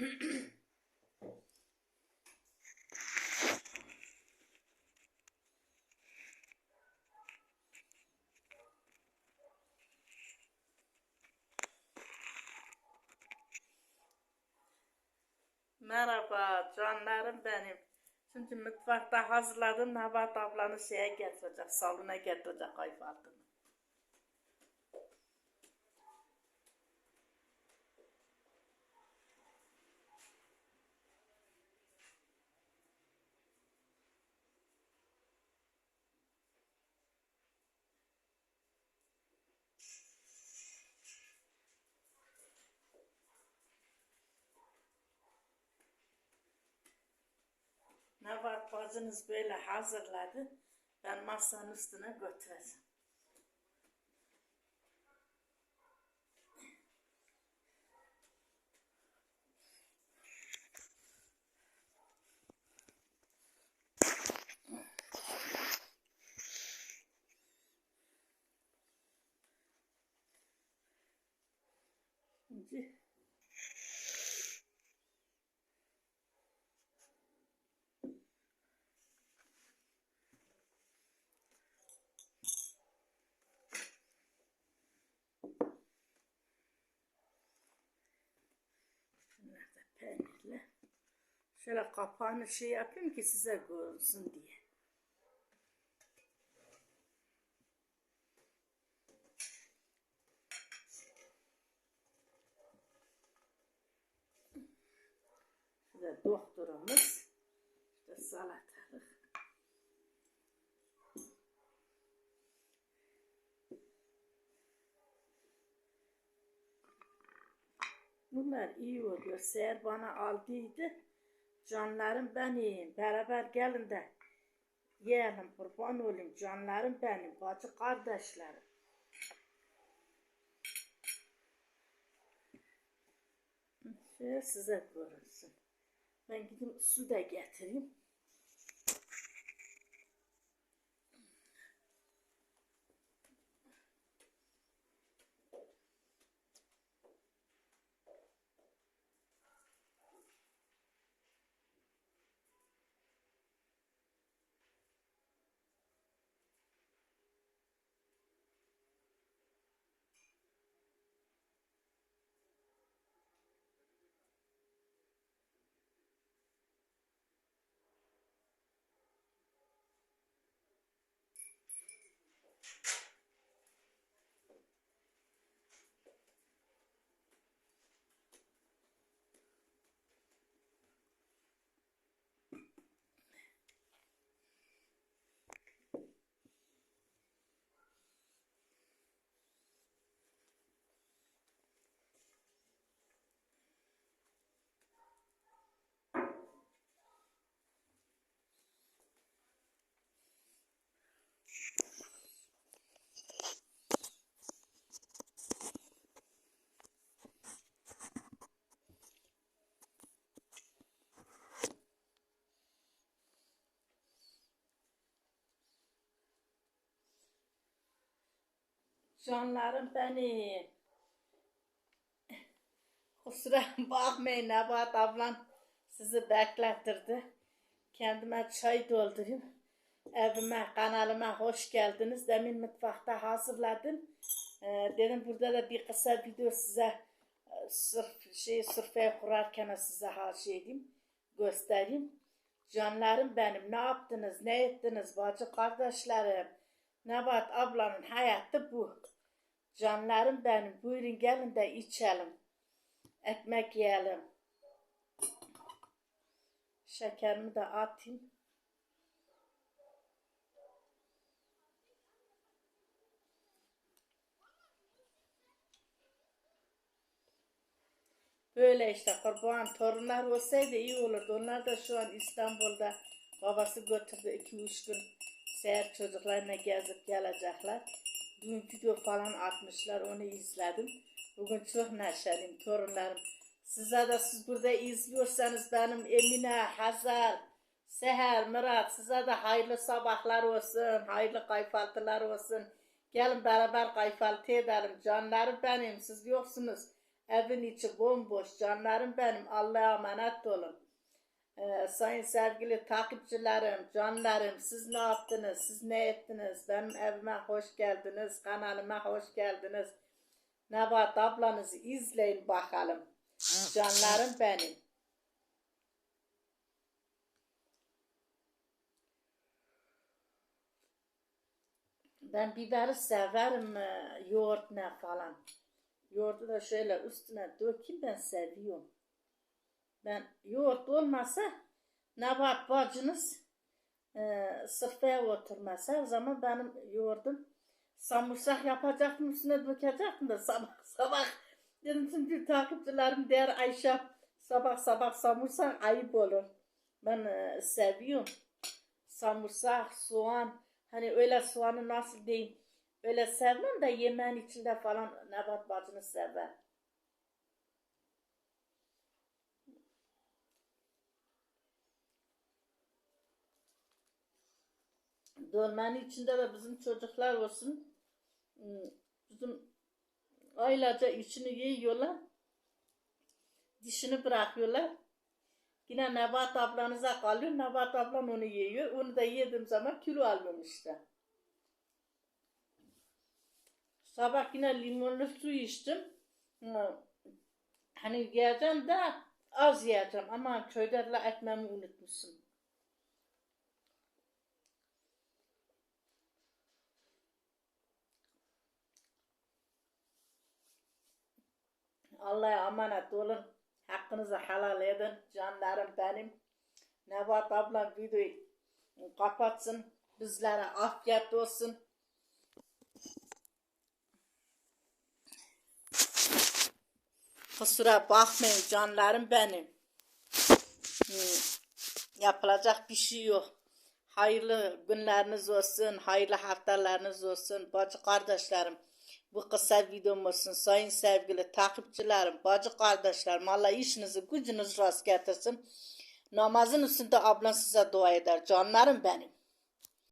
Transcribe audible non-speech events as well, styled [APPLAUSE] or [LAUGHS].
[CLEARS THROAT] Merhaba canlarım benim. Şimdi mutfakta hazırladım. Nebat ablanı şeye getirecek. Salona getirecek kayfaltını. Bacınız böyle hazırladı. Ben masanın üstüne götüreceğim. Bunlar da peynirli. Şöyle kapağını şey yapayım ki size görünsün diye. Şurada doktorumuz. İşte salatalık. Bunlar iyi oluyor. Seher bana aldıydı. Canlarım benim. Beraber gelin de yiyelim kurban olayım. Canlarım benim. Bacı kardeşlerim. Şöyle size görünsün. Ben gideyim su da getireyim. Canlarım benim. Kusura [LAUGHS] bakmayın Nebat ablam sizi beklettirdi. Kendime çay doldurayım. Evime, kanalıma hoş geldiniz. Demin mutfakta hazırladım. Ee, dedim burada da bir kısa video size e, sırf şey sırfaya kurarken size her şey edeyim, göstereyim. Canlarım benim ne yaptınız, ne ettiniz bacı kardeşlerim. Nebat ablanın hayatı bu. Canlarım benim buyurun gelin de içelim. Ekmek yiyelim. Şekerimi de atayım. Böyle işte kurban torunlar olsaydı iyi olurdu. Onlar da şu an İstanbul'da babası götürdü iki üç gün seher çocuklarına gezip gelecekler. Dün video falan atmışlar onu izledim. Bugün çok neşeliyim torunlarım. Size de siz burada izliyorsanız benim Emine, Hazar, Seher, Murat size de hayırlı sabahlar olsun, hayırlı kayfaltılar olsun. Gelin beraber kayfaltı edelim. Canlarım benim, siz yoksunuz. Evin içi bomboş. Canlarım benim. Allah'a emanet olun. Ee, sayın sevgili takipçilerim, canlarım siz ne yaptınız, siz ne ettiniz, benim evime hoş geldiniz, kanalıma hoş geldiniz. Nebat ablanızı izleyin bakalım. Canlarım benim. Ben biberi severim e, yoğurtla falan. Yoğurdu da şöyle üstüne dökeyim ben seviyorum. Ben yoğurt olmasa Nebat bacınız e, sırfaya oturmasa o zaman benim yoğurdum samursak yapacaktım üstüne dökecektim de sabah [LAUGHS] sabah dedim çünkü takipçilerim der Ayşe sabah sabah samursak ayıp olur. Ben e, seviyorum. Samursak, soğan hani öyle soğanı nasıl diyeyim öyle sevmem de yemeğin içinde falan Nebat bacını sever. Dolmanın içinde de bizim çocuklar olsun. hmm, Bizim aylarca içini yiyorlar. Dişini bırakıyorlar. Yine Nebat ablanıza kalıyor. Nebat ablam onu yiyor. Onu da yediğim zaman kilo işte. Sabah yine limonlu su içtim. Hmm, Hani yiyeceğim de az yiyeceğim ama köylerle ekmeğimi unutmuşum. Allah'a emanet olun. Hakkınızı helal edin. Canlarım benim. Nebat ablam videoyu kapatsın. Bizlere afiyet olsun. Kusura bakmayın canlarım benim. Hmm, Yapılacak bir şey yok. Hayırlı günleriniz olsun, hayırlı haftalarınız olsun bacı kardeşlerim. Bu kısa videom olsun sayın sevgili takipçilerim, bacı kardeşlerim. Allah işinizi gücünüz rast getirsin. Namazın üstünde ablan size dua eder canlarım benim.